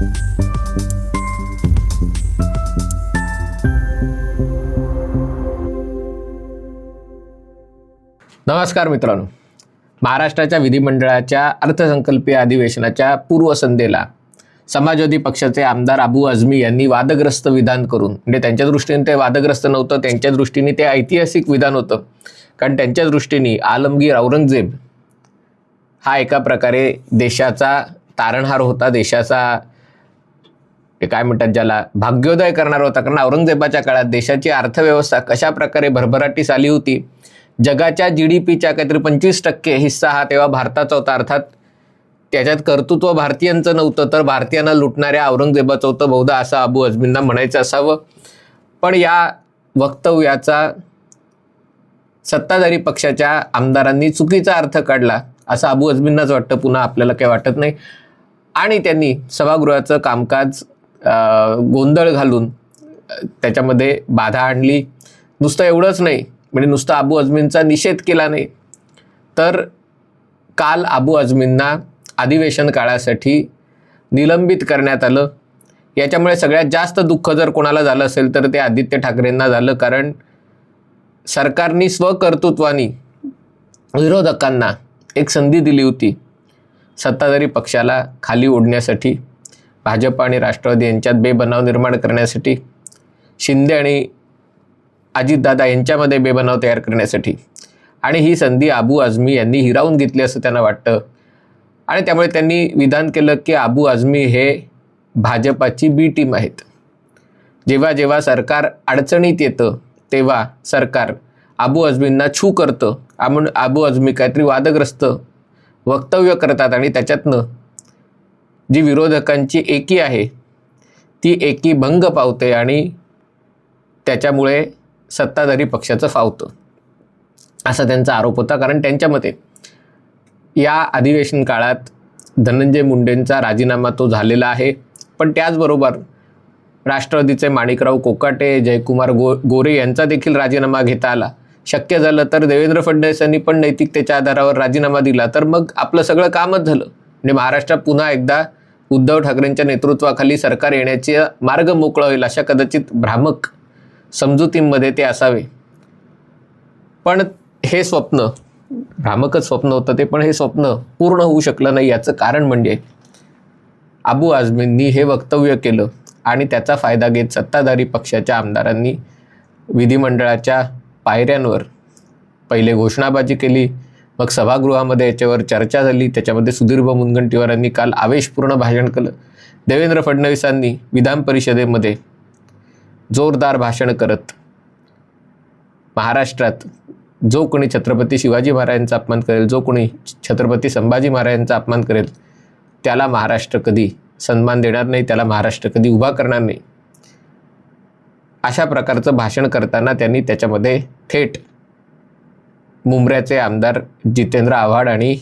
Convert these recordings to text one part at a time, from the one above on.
नमस्कार मित्रांनो. महाराष्ट्राच्या विधिमंडळाच्या अर्थसंकल्पीय अधिवेशनाच्या पूर्वसंध्येला समाजवादी पक्षाचे आमदार अबू आझमी यांनी वादग्रस्त विधान करून म्हणजे त्यांच्या दृष्टीने ते वादग्रस्त नव्हतं त्यांच्या दृष्टीने ते ऐतिहासिक विधान होतं. कारण त्यांच्या दृष्टीने आलमगीर औरंगजेब हा एका प्रकारे देशाचा तारणहार होता देशाचा ते काय म्हणतात ज्याला भाग्योदय करणार होता. कारण औरंगजेबाच्या काळात देशाची अर्थव्यवस्था कशा प्रकारे भरभराटीस आली होती जगाच्या जी डी पीच्या काहीतरी पंचवीस टक्के हिस्सा हा तेव्हा भारताचा होता. अर्थात त्याच्यात कर्तृत्व भारतीयांचं नव्हतं तर भारतीयांना लुटणाऱ्या औरंगजेबाचं होतं. बहुधा असं अबू अजमींना म्हणायचं असावं. पण या वक्तव्याचा सत्ताधारी पक्षाच्या आमदारांनी चुकीचा अर्थ काढला असं अबू अजमींनाच वाटतं. पुन्हा आपल्याला काही वाटत नाही. आणि त्यांनी सभागृहाचं कामकाज गोंधळ घालून त्याच्यामध्ये बाधा आणली. नुसतं एवढंच नाही म्हणजे नुसतं अबू अजमींचा निषेध केला नाही. तर काल अबू अजमींना अधिवेशन काळासाठी निलंबित करण्यात आलं. याच्यामुळे सगळ्यात जास्त दुःख जर कोणाला झालं असेल तर ते आदित्य ठाकरेंना झालं. कारण सरकारनी स्वकर्तृत्वानी विरोधकांना एक संधी दिली होती सत्ताधारी पक्षाला खाली ओढण्यासाठी. भाजप आणि राष्ट्रवादी यांच्यात बेबनाव निर्माण करण्यासाठी शिंदे आणि अजितदादा यांच्यामध्ये बेबनाव तयार करण्यासाठी. आणि ही संधी आबू आझमी यांनी हिरावून घेतली असं त्यांना वाटतं. आणि त्यामुळे त्यांनी विधान केलं की आबू आझमी हे भाजपाची बी टीम आहेत. जेव्हा जेव्हा सरकार अडचणीत येतं तेव्हा सरकार आबू आझमींना छू करतं. आमून आबू आझमी काहीतरी वादग्रस्त वक्तव्य करतात आणि त्याच्यातनं जी विरोधकांची एकी आहे ती एकी भंग पावते आणि त्याच्यामुळे सत्ताधारी पक्षाचं फावतं. असा त्यांचा आरोप होता. कारण त्यांच्या मते या अधिवेशन काळात धनंजय मुंडेंचा राजीनामा तो झालेला आहे. पण त्याचबरोबर राष्ट्रवादीचे माणिकराव कोकाटे जयकुमार गो गोरे यांचा देखील राजीनामा घेता आला. शक्य झालं तर देवेंद्र फडणवीसांनी पण नैतिकतेच्या आधारावर राजीनामा दिला. तर मग आपलं सगळं कामच झालं. म्हणजे महाराष्ट्रात पुन्हा एकदा उद्धव ठाकरेंच्या नेतृत्वाखाली सरकार येण्याचे मार्ग मोकळा होईल अशा कदाचित भ्रामक समजुतींमध्ये ते असावे. पण हे स्वप्न भ्रामकच स्वप्न होतं ते पण हे स्वप्न पूर्ण होऊ शकलं नाही याचं कारण म्हणजे अबू आझमींनी हे वक्तव्य केलं आणि त्याचा फायदा घेत सत्ताधारी पक्षाच्या आमदारांनी विधिमंडळाच्या पायऱ्यांवर पहिले घोषणाबाजी केली. मग सभागृहामध्ये याच्यावर चर्चा झाली. त्याच्यामध्ये सुधीर मुनगंटीवारांनी काल आवेशपूर्ण भाषण केलं. देवेंद्र फडणवीसांनी विधान परिषदेमध्ये जोरदार भाषण करत महाराष्ट्रात जो कोणी छत्रपती शिवाजी महाराजांचा अपमान करेल जो कोणी छत्रपती संभाजी महाराजांचा अपमान करेल त्याला महाराष्ट्र कधी सन्मान देणार नाही त्याला महाराष्ट्र कधी उभा करणार नाही. अशा प्रकारचं भाषण करताना त्यांनी त्याच्यामध्ये थेट मुंबऱ्याचे आमदार जितेंद्र आव्हाड आणि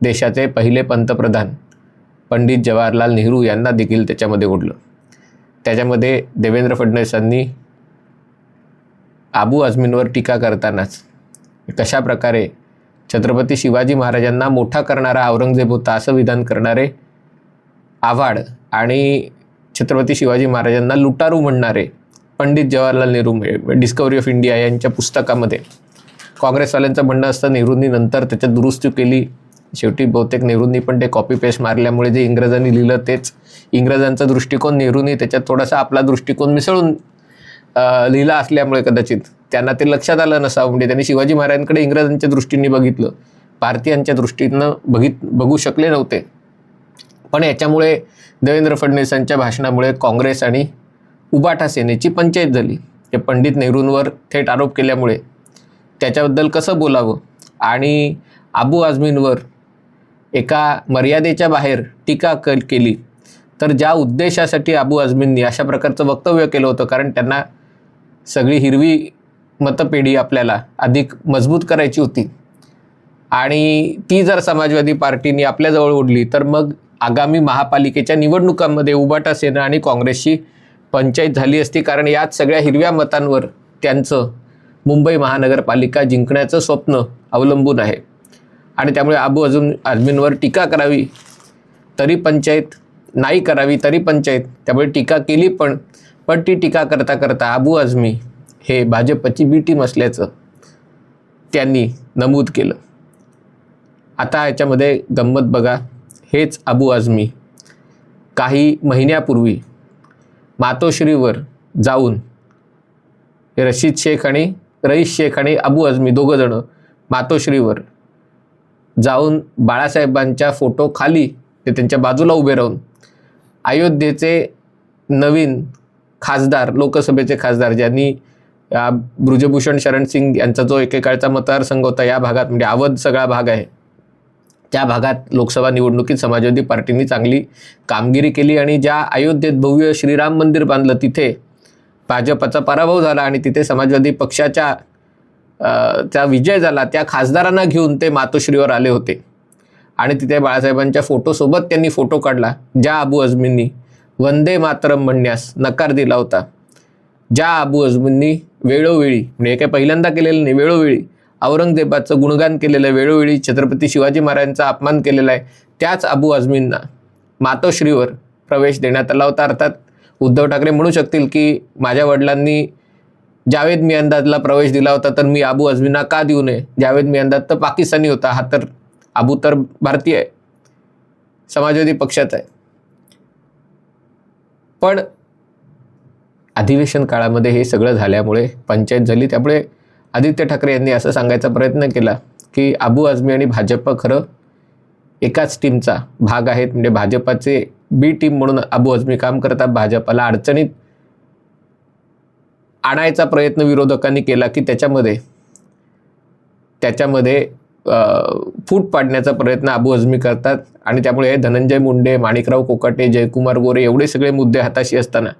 देशाचे पहिले पंतप्रधान पंडित जवाहरलाल नेहरू यांना देखील त्याच्यामध्ये ओढलं. त्याच्यामध्ये देवेंद्र फडणवीसांनी आबू आझमींवर टीका करतानाच कशा प्रकारे छत्रपती शिवाजी महाराजांना मोठा करणारा औरंगजेब होता असं विधान करणारे आव्हाड आणि छत्रपती शिवाजी महाराजांना लुटारू म्हणणारे Pandit Jawaharlal Nehru Discovery of India यांच्या पुस्तकामध्ये काँग्रेसवाल्यांचं म्हणणं असतं नेहरूंनी नंतर त्याच्यात दुरुस्ती केली. शेवटी बहुतेक नेहरूंनी पण ते कॉपी पेस्ट मारल्यामुळे जे इंग्रजांनी लिहिलं तेच. इंग्रजांचा दृष्टिकोन नेहरूंनी त्याच्यात थोडासा आपला दृष्टिकोन मिसळून लिहिला असल्यामुळे कदाचित. त्यांना ते लक्षात आलं नसावं म्हणजे त्यांनी शिवाजी महाराजांकडे इंग्रजांच्या दृष्टीने बघितलं. भारतीयांच्या दृष्टीनं बघित बघू शकले नव्हते. पण याच्यामुळे देवेंद्र फडणवीसांच्या भाषणामुळे काँग्रेस आणि उबाटा सेनेची पंचायत झाली. हे पंडित नेहरूंवर थेट आरोप केल्यामुळे त्याच्याबद्दल कसं बोलावं? आणि अबू आझमींवर एका मर्यादेच्या बाहेर टीका क केली. तर ज्या उद्देशासाठी अबू आझमींनी अशा प्रकारचं वक्तव्य केलं होतं कारण त्यांना सगळी हिरवी मतपेढी आपल्याला अधिक मजबूत करायची होती. आणि ती जर समाजवादी पार्टीने आपल्याजवळ ओढली तर मग आगामी महापालिकेच्या निवडणुकांमध्ये उबाटा सेना आणि काँग्रेसची पंचायत झाली असती कारण यात सगळ्या हिरव्या मतांवर त्यांचं मुंबई महानगरपालिका जिंकण्याचं स्वप्न अवलंबून आहे. आणि त्यामुळे अबू अजून आजमींवर टीका करावी तरी पंचायत नाही करावी तरी पंचायत त्यामुळे टीका केली पण पण ती टीका करता करता अबू आझमी हे भाजपची बी टीम असल्याचं त्यांनी नमूद केलं. आता याच्यामध्ये गंमत बघा हेच अबू आझमी काही महिन्यापूर्वी मातोश्रीवर जाऊन रशीद शेख आणि रईस शेख आणि अबू आझमी दोघं जण मातोश्रीवर जाऊन बाळासाहेबांच्या फोटो खाली ते त्यांच्या बाजूला उभे राहून अयोध्येचे नवीन खासदार लोकसभेचे खासदार ज्यांनी ब्रुजभूषण शरण सिंग यांचा जो एकेकाळचा मतदारसंघ होता या भागात म्हणजे अवध सगळा भाग आहे. त्या भागात लोकसभा निवडणुकीत समाजवादी पार्टीने चांगली कामगिरी केली आणि ज्या अयोध्येत भव्य श्रीराम मंदिर बांधलं तिथे भाजपचा पराभव झाला आणि तिथे समाजवादी पक्षाच्या अ, त्या विजय झाला त्या खासदारांना घेऊन ते मातोश्रीवर आले होते. आणि तिथे बाळासाहेबांच्या फोटोसोबत त्यांनी फोटो काढला ज्या अबू अजमींनी वंदे मातरम म्हणण्यास नकार दिला होता. ज्या अबू अजमींनी वेळोवेळी म्हणजे हे काही पहिल्यांदा केलेलं नाही वेळोवेळी औरंगजेबाचं गुणगान केलेलं आहे वेळोवेळी छत्रपती शिवाजी महाराजांचा अपमान केलेला आहे त्याच अबू अजमींना मातोश्रीवर प्रवेश देण्यात आला होता. अर्थात उद्धव ठाकरे म्हणू शकतील की माझ्या वडिलांनी जावेद मियांदादला प्रवेश दिला होता तर मी आबू अजमींना का देऊ नये? जावेद मियांदाद तर पाकिस्तानी होता हा तर अबू तर भारतीय आहे. समाजवादी पक्षाचा आहे. पण अधिवेशन काळामध्ये हे सगळं झाल्यामुळे पंचायत झाली त्यामुळे आदित्य ठाकरे यांनी असं सांगायचा प्रयत्न केला की अबू आझमी आणि भाजप खरं एकाच टीमचा भाग आहेत. म्हणजे भाजपाचे बी टीम म्हणून अबू आझमी काम करतात. भाजपाला अडचणीत आणायचा प्रयत्न विरोधकांनी केला की त्याच्यामध्ये त्याच्यामध्ये फूट पाडण्याचा प्रयत्न अबू आझमी करतात. आणि त्यामुळे धनंजय मुंडे माणिकराव कोकाटे जयकुमार गोरे एवढे सगळे मुद्दे हाताशी असताना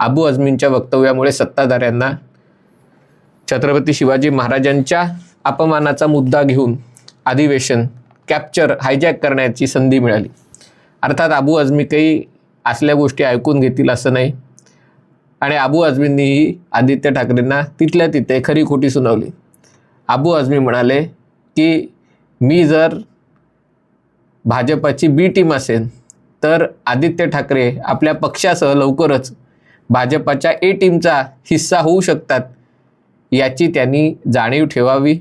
अबू आझमींच्या वक्तव्यामुळे सत्ताधाऱ्यांना छत्रपती शिवाजी महाराजांच्या अपमानाचा मुद्दा घेऊन अधिवेशन कॅप्चर हायजॅक करण्याची संधी मिळाली. अर्थात अबू आझमी काही असल्या गोष्टी ऐकून घेतील असं नाही. आणि अबू आझमींनीही आदित्य ठाकरेंना तिथल्या तिथे खरी खोटी सुनावली. अबू आझमी म्हणाले की मी जर भाजपाची बी टीम असेल तर आदित्य ठाकरे आपल्या पक्षासह लवकरच भाजपाच्या ए टीमचा हिस्सा होऊ शकतात याची त्यांनी जाणीव ठेवावी.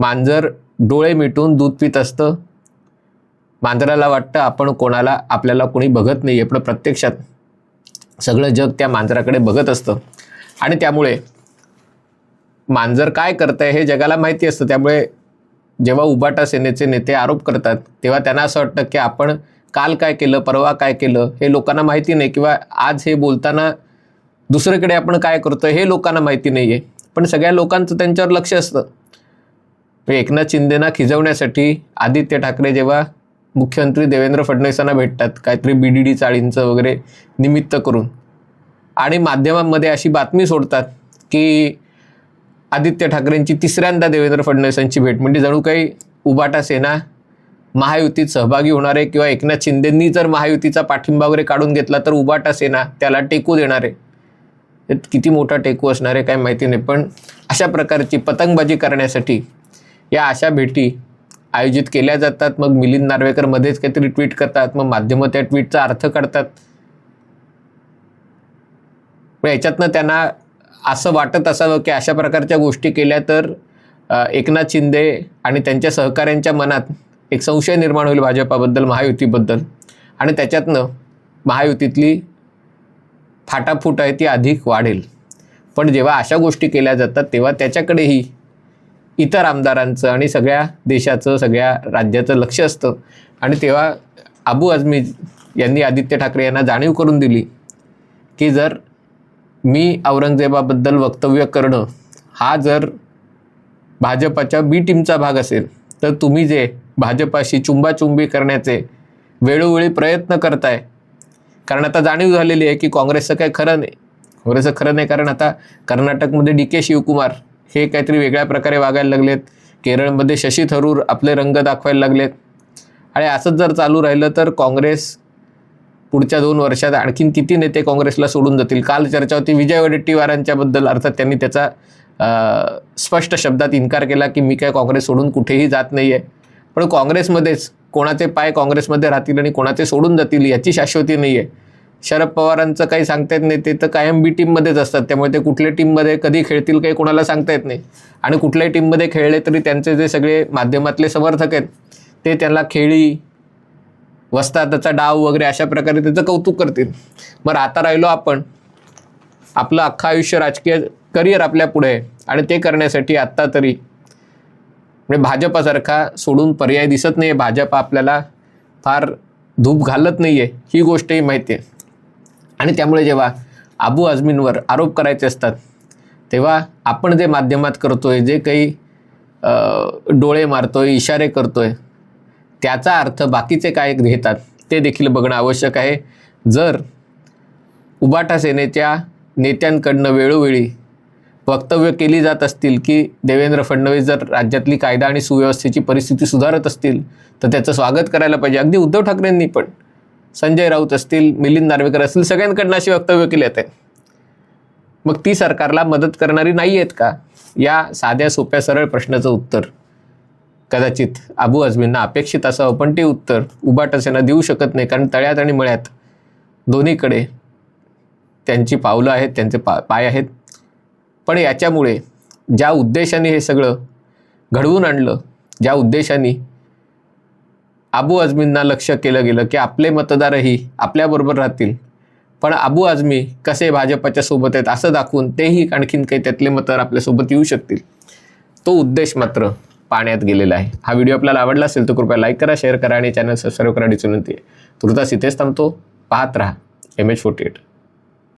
मांजर डोळे मिटून दूध पित असतं. मांजराला वाटतं आपण कोणाला आपल्याला कोणी बघत नाही आहे पण प्रत्यक्षात सगळं जग त्या मांजराकडे बघत असतं. आणि त्यामुळे मांजर काय करतंय हे जगाला माहिती असतं. त्यामुळे जेव्हा उबाटा सेनेचे नेते आरोप करतात तेव्हा त्यांना असं वाटतं की आपण काल काय केलं परवा काय केलं हे लोकांना माहिती नाही किंवा आज हे बोलताना दुसरीकडे आपण काय करतो हे लोकांना माहिती नाही आहे पण सगळ्या लोकांचं त्यांच्यावर लक्ष असतं. एकनाथ शिंदेना खिजवण्यासाठी आदित्य ठाकरे जेव्हा मुख्यमंत्री देवेंद्र फडणवीसांना भेटतात काहीतरी बी डी डी चाळींचं वगैरे निमित्त करून. आणि माध्यमांमध्ये अशी बातमी सोडतात की आदित्य ठाकरेंची तिसऱ्यांदा देवेंद्र फडणवीसांची भेट. म्हणजे जणू काही उबाटा सेना महायुतीत सहभागी होणार आहे किंवा एकनाथ शिंदेंनी जर महायुतीचा पाठिंबा वगैरे काढून घेतला तर उबाटा सेना त्याला टेकू देणार. आहे किती मोठा टेकू असणार आहे काय माहिती नाही पण अशा प्रकारची पतंगबाजी करण्यासाठी या अशा भेटी आयोजित केल्या जातात. मग मिलिंद नार्वेकर मध्येच काहीतरी ट्विट करतात. मग माध्यमं त्या ट्विटचा अर्थ काढतात. पण याच्यातनं त्यांना असं वाटत असावं की अशा प्रकारच्या गोष्टी केल्या तर एकनाथ शिंदे आणि त्यांच्या सहकाऱ्यांच्या मनात एक संशय निर्माण होईल भाजपाबद्दल महायुतीबद्दल. आणि त्याच्यातनं महायुतीतली फाटाफूट आहे ती अधिक वाढेल. पण जेव्हा अशा गोष्टी केल्या जातात तेव्हा त्याच्याकडेही इतर आमदारांचं आणि सगळ्या देशाचं सगळ्या राज्याचं लक्ष असतं. आणि तेव्हा अबू आझमी यांनी आदित्य ठाकरे यांना जाणीव करून दिली की जर मी औरंगजेबाबद्दल वक्तव्य करणं हा जर भाजपाच्या बी टीमचा भाग असेल तर तुम्ही जे भाजपाशी चुंबाचुंबी करण्याचे वेळोवेळी प्रयत्न करताय कारण आता जाणीव झालेली आहे की काँग्रेसचं काही खरं नाही. काँग्रेसचं खरं नाही कारण आता कर्नाटकमध्ये डी के शिवकुमार हे काहीतरी वेगळ्या प्रकारे वागायला लागलेत. केरळमध्ये शशी थरूर आपले रंग दाखवायला लागलेत. आणि असंच जर चालू राहिलं तर काँग्रेस पुढच्या दोन वर्षात आणखीन किती नेते काँग्रेसला सोडून जातील? काल चर्चा होती विजय वडेट्टीवारांच्याबद्दल अर्थात त्यांनी त्याचा स्पष्ट शब्दात इन्कार केला की मी काय काँग्रेस सोडून कुठेही जात नाही आहे पण काँग्रेसमध्येच कोणाचे पाय काँग्रेसमध्ये राहतील आणि कोणाचे सोडून जातील याची शाश्वती नाही आहे शरद पवारांचं काही सांगता येत नाही ते तर कायम बी टीममध्येच असतात. त्यामुळे ते कुठल्या टीममध्ये कधी खेळतील काही कोणाला सांगता येत नाही. आणि कुठल्याही टीममध्ये खेळले तरी त्यांचे जे सगळे माध्यमातले समर्थक आहेत ते त्यांना खेळी वस्तादाचा डाव वगैरे अशा प्रकारे त्याचं कौतुक करतील. मग आता राहिलो आपण आपलं अख्खं आयुष्य राजकीय करिअर आपल्या पुढे आहे. आणि ते करण्यासाठी आत्ता तरी म्हणजे भाजपासारखा सोडून पर्याय दिसत नाही आहे भाजप आपल्याला फार धूप घालत नाही आहे ही गोष्टही माहिती आहे. आणि त्यामुळे जेव्हा आबू आझमींवर आरोप करायचे असतात तेव्हा आपण जे माध्यमात करतो आहे जे काही डोळे मारतो आहे इशारे करतो आहे त्याचा अर्थ बाकीचे काय घेतात ते देखील बघणं आवश्यक आहे. जर उबाटा सेनेच्या नेत्यांकडनं वेळोवेळी वक्तव्य केली जात असतील की देवेंद्र फडणवीस जर राज्यातली कायदा आणि सुव्यवस्थेची परिस्थिती सुधारत असतील तर त्याचं स्वागत करायला पाहिजे. अगदी उद्धव ठाकरेंनी पण संजय राऊत असतील मिलिंद नार्वेकर असतील सगळ्यांकडनं अशी वक्तव्य केली आहेत मग ती सरकारला मदत करणारी नाही आहेत का? या साध्या सोप्या सरळ प्रश्नाचं उत्तर. कदाचित अबू अजमींना अपेक्षित असावं पण ते उत्तर उबाटसेना देऊ शकत नाही कारण तळ्यात आणि मळ्यात दोन्हीकडे त्यांची पावलं आहेत त्यांचे पा पाय आहेत. पण याच्यामुळे ज्या उद्देशाने हे सगळं घडवून आणलं ज्या उद्देशाने अबू आझमींना लक्ष केलं गेलं की आपले मतदारही आपल्याबरोबर राहतील. पण अबू आझमी कसे भाजपाच्या सोबत आहेत असं दाखवून तेही आणखीन काही त्यातले मतदार आपल्यासोबत येऊ शकतील. तो उद्देश मात्र पाण्यात गेलेला आहे. हा व्हिडिओ आपल्याला आवडला असेल तर कृपया लाईक करा शेअर करा आणि चॅनल सबस्क्राईब करा. विनंती आहे. तुर्तास इथेच थांबतो. पाहत राहा. M H forty eight.